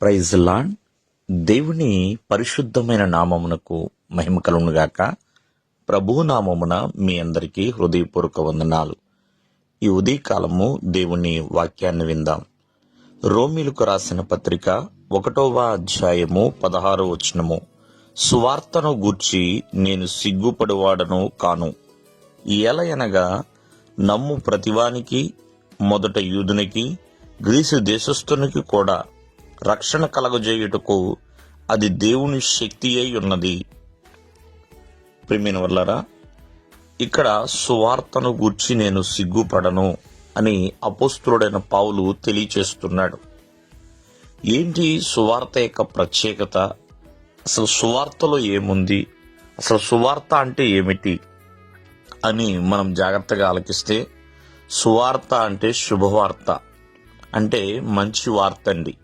Praise lawn దేవుని పరిశుద్ధమైన నామమునకు మహిమ కలుగునుగాక ప్రభు నామమున మీ అందరికీ హృదయపూర్వక వందనాలు. ఈ ఉదయకాలము దేవుని వాక్యాన్ని విందాం. రోమిలకు రాసిన పత్రిక ఒకటవ అధ్యాయము పదహారో వచనము. సువార్తను గూర్చి నేను సిగ్గుపడివాడను కాను. ఎలయనగా నమ్ము ప్రతివానికి మొదట యూదునికి గ్రీసు దేశస్థునికి కూడా రక్షణ కలగజేయుటకు అది దేవుని శక్తి అయి ఉన్నది. ప్రిమిన వల్లరా ఇక్కడ సువార్తను గూర్చి నేను సిగ్గుపడను అని అపోస్తుడైన పావులు తెలియచేస్తున్నాడు. ఏంటి సువార్త యొక్క ప్రత్యేకత? అసలు సువార్తలో ఏముంది? అసలు సువార్త అంటే ఏమిటి? అని మనం జాగ్రత్తగా ఆలకిస్తే సువార్త అంటే శుభవార్త అంటే మంచి వార్త అండి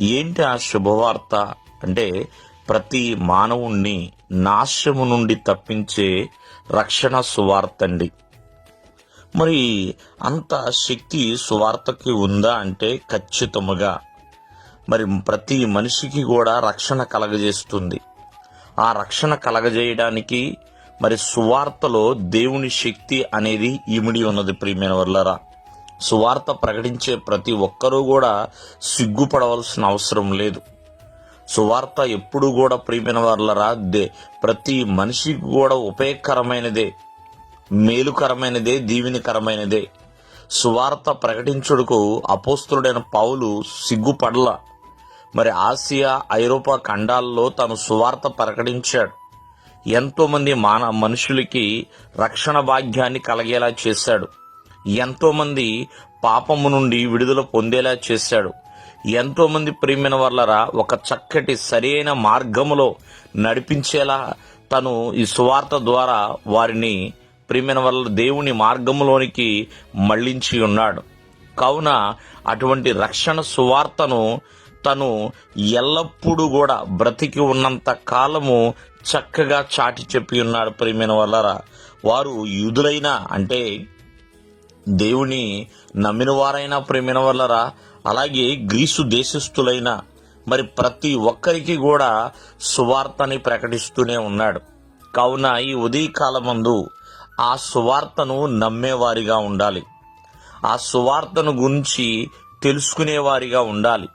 ఏంటి ఆ శుభవార్త? అంటే ప్రతి మానవుణ్ణి నాశము నుండి తప్పించే రక్షణ సువార్త అండి మరి అంత శక్తి సువార్తకి ఉందా అంటే ఖచ్చితముగా. మరి ప్రతి మనిషికి కూడా రక్షణ కలగజేస్తుంది. ఆ రక్షణ కలగజేయడానికి మరి సువార్తలో దేవుని శక్తి అనేది ఇమిడి ఉన్నది ప్రియమైన వల్లరా సువార్త ప్రకటించే ప్రతి ఒక్కరూ కూడా సిగ్గుపడవలసిన అవసరం లేదు. సువార్త ఎప్పుడు కూడా ప్రియమైన వాళ్ళరా దే ప్రతి మనిషికి కూడా ఉపయోగకరమైనదే మేలుకరమైనదే దీవెనికరమైనదే. సువార్త ప్రకటించుడుకు అపోస్తుడైన పౌలు సిగ్గుపడల. మరి ఆసియా ఐరోపా ఖండాల్లో తను సువార్త ప్రకటించాడు. ఎంతోమంది మానవ మాన మనుషులకి రక్షణ భాగ్యాన్ని కలగేలా చేశాడు. ఎంతోమంది పాపము నుండి విడుదల పొందేలా చేశాడు. ఎంతోమంది ప్రేమిన ప్రియమైన వాళ్ళరా ఒక చక్కటి సరైన మార్గములో నడిపించేలా తను ఈ సువార్త ద్వారా వారిని ప్రియమైన వల్ల దేవుని మార్గములోనికి మళ్ళించి ఉన్నాడు. కావున అటువంటి రక్షణ సువార్తను తను ఎల్లప్పుడూ కూడా బ్రతికి ఉన్నంత కాలము చక్కగా చాటి చెప్పి ఉన్నాడు ప్రియమైన వల్లరా వారు యూదులైనా అంటే దేవుని నమ్మిన వారైనా ప్రేమిన వల్లరా అలాగే గ్రీసు దేశస్థులైన. మరి ప్రతి ఒక్కరికి కూడా సువార్తని ప్రకటిస్తూనే ఉన్నాడు. కావున ఈ ఉదయకాలమందు ఆ సువార్తను నమ్మేవారిగా ఉండాలి. ఆ సువార్తను గురించి తెలుసుకునేవారిగా ఉండాలి.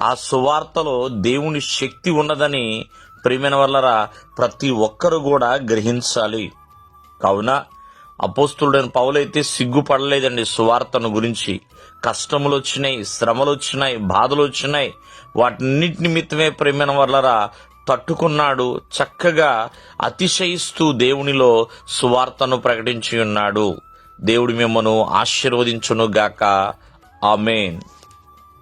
ఆ సువార్తలో దేవుని శక్తి ఉన్నదని ప్రేమిన వల్లరా ప్రతి ఒక్కరు కూడా గ్రహించాలి. కావున అపోస్తుడైన పౌలైతే సిగ్గుపడలేదండి సువార్తను గురించి. కష్టములు వచ్చినాయి శ్రమలు వచ్చినాయి బాధలు వచ్చినాయి వాటిన్నిటి నిమిత్తమే ప్రేమైన వల్లరా తట్టుకున్నాడు చక్కగా అతిశయిస్తూ దేవునిలో సువార్తను ప్రకటించి ఉన్నాడు. దేవుడి మిమ్మను ఆశీర్వదించును గాక ఆమెన్.